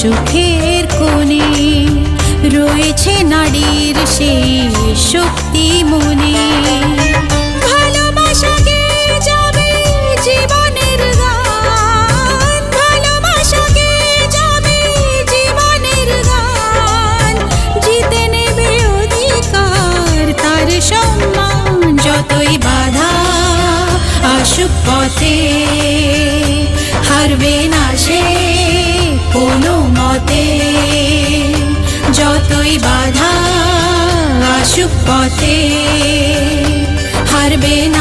চোখের কোণে রয়েছে নারীর সেই শক্তি মনে। সম্মান যতই বাধা আসুক পথে। যতই বাধা আসুক পথে হারবে না